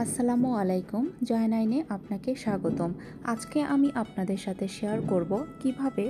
আসসালামু আলাইকুম জয় নাইনে আপনাকে স্বাগতম। আজকে আমি আপনাদের সাথে শেয়ার করব কীভাবে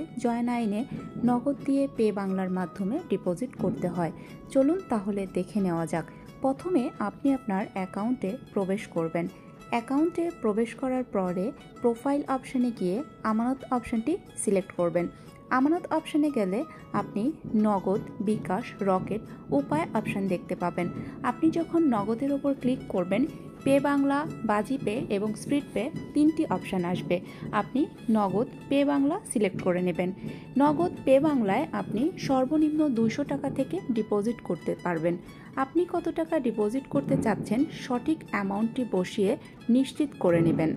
নাইনে নগদ দিয়ে পে বাংলার মাধ্যমে ডিপোজিট করতে হয়। চলুন তাহলে দেখে নেওয়া যাক। প্রথমে আপনি আপনার অ্যাকাউন্টে প্রবেশ করবেন। অ্যাকাউন্টে প্রবেশ করার পরে প্রোফাইল অপশানে গিয়ে আমানত অপশানটি সিলেক্ট করবেন। আমানত অপশানে গেলে আপনি নগদ, বিকাশ, রকেট উপায় অপশান দেখতে পাবেন। আপনি যখন নগদের ওপর ক্লিক করবেন, পে বাংলা, বাজি পে এবং স্প্রিট পে তিনটি অপশান আসবে। আপনি নগদ, পে বাংলা সিলেক্ট করে নেবেন। নগদ, পে বাংলায় আপনি সর্বনিম্ন দুশো টাকা থেকে ডিপোজিট করতে পারবেন। আপনি কত টাকা ডিপোজিট করতে চাচ্ছেন সঠিক অ্যামাউন্টটি বসিয়ে নিশ্চিত করে নেবেন।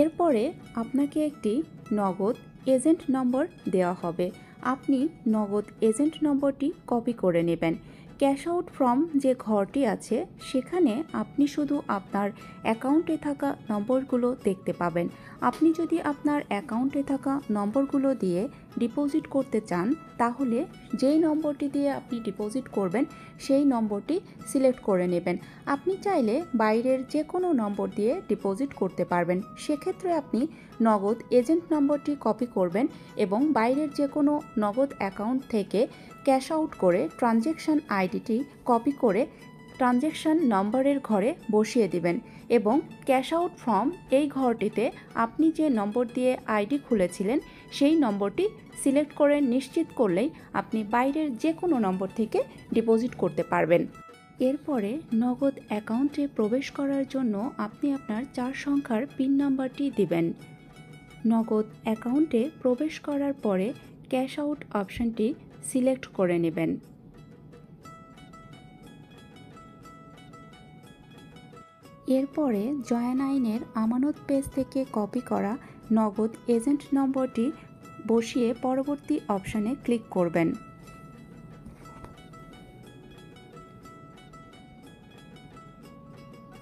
এরপরে আপনাকে একটি নগদ এজেন্ট নম্বর দেওয়া হবে। আপনি নগদ এজেন্ট নম্বরটি কপি করে নেবেন। ক্যাশ আউট ফ্রম যে ঘরটি আছে, সেখানে আপনি শুধু আপনার অ্যাকাউন্টে থাকা নম্বরগুলো দেখতে পাবেন। আপনি যদি আপনার অ্যাকাউন্টে থাকা নম্বরগুলো দিয়ে ডিপোজিট করতে চান, তাহলে যেই নম্বরটি দিয়ে আপনি ডিপোজিট করবেন, সেই নম্বরটি সিলেক্ট করে নেবেন। আপনি চাইলে বাইরের যে কোনো নম্বর দিয়ে ডিপোজিট করতে পারবেন। সেক্ষেত্রে আপনি নগদ এজেন্ট নম্বরটি কপি করবেন এবং বাইরের যে কোনো নগদ অ্যাকাউন্ট থেকে ক্যাশ আউট করে ট্রানজ্যাকশান আইডিটি কপি করে ট্রানজ্যাকশান নম্বরের ঘরে বসিয়ে দিবেন। এবং ক্যাশ আউট ফর্ম এই ঘরটিতে আপনি যে নম্বর দিয়ে আইডি খুলেছিলেন, সেই নম্বরটি সিলেক্ট করে নিশ্চিত করলেই আপনি বাইরের যে কোনো নম্বর থেকে ডিপোজিট করতে পারবেন। এরপরে নগদ অ্যাকাউন্টে প্রবেশ করার জন্য আপনি আপনার চার সংখ্যার পিন নাম্বারটি দিবেন। নগদ অ্যাকাউন্টে প্রবেশ করার পরে ক্যাশ আউট অপশনটি সিলেক্ট করে নেবেন। এরপরে জয়ান আইনের আমানত পেজ থেকে কপি করা নগদ এজেন্ট নম্বরটি বসিয়ে পরবর্তী অপশানে ক্লিক করবেন।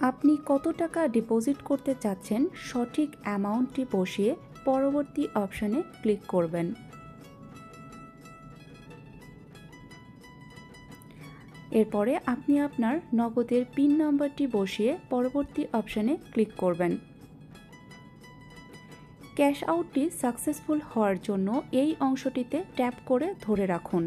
আপনি কত টাকা ডিপোজিট করতে চাচ্ছেন সঠিক অ্যামাউন্টটি বসিয়ে পরবর্তী অপশানে ক্লিক করবেন। এরপরে আপনি আপনার নগদের পিন নাম্বারটি বসিয়ে পরবর্তী অপশানে ক্লিক করবেন। ক্যাশ আউটটি সাকসেসফুল হওয়ার জন্য এই অংশটিতে ট্যাপ করে ধরে রাখুন।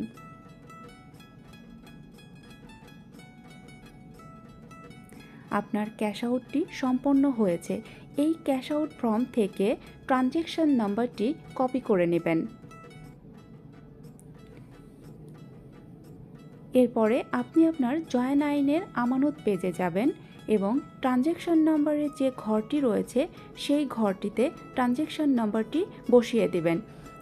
আপনার ক্যাশ আউটটি সম্পন্ন হয়েছে। এই ক্যাশ আউট ফর্ম থেকে ট্রানজ্যাকশন নাম্বারটি কপি করে নেবেন। এরপরে আপনি আপনার জয়েন আইনের আমানত পেজে যাবেন এবং ট্রানজ্যাকশন নাম্বারের যে ঘরটি রয়েছে, সেই ঘরটিতে ট্রানজ্যাকশন নাম্বারটি বসিয়ে দেবেন।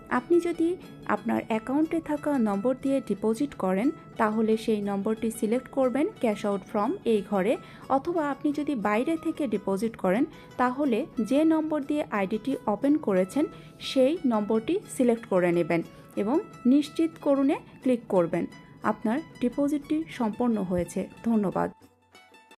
আপনি যদি আপনার অ্যাকাউন্টে থাকা নম্বর দিয়ে ডিপোজিট করেন, তাহলে সেই নম্বরটি সিলেক্ট করবেন ক্যাশ আউট ফ্রম এই ঘরে, অথবা আপনি যদি বাইরে থেকে ডিপোজিট করেন, তাহলে যে নম্বর দিয়ে আইডিটি ওপেন করেছেন, সেই নম্বরটি সিলেক্ট করে নেবেন এবং নিশ্চিত করুনে ক্লিক করবেন। আপনার ডিপোজিটটি সম্পন্ন হয়েছে। ধন্যবাদ।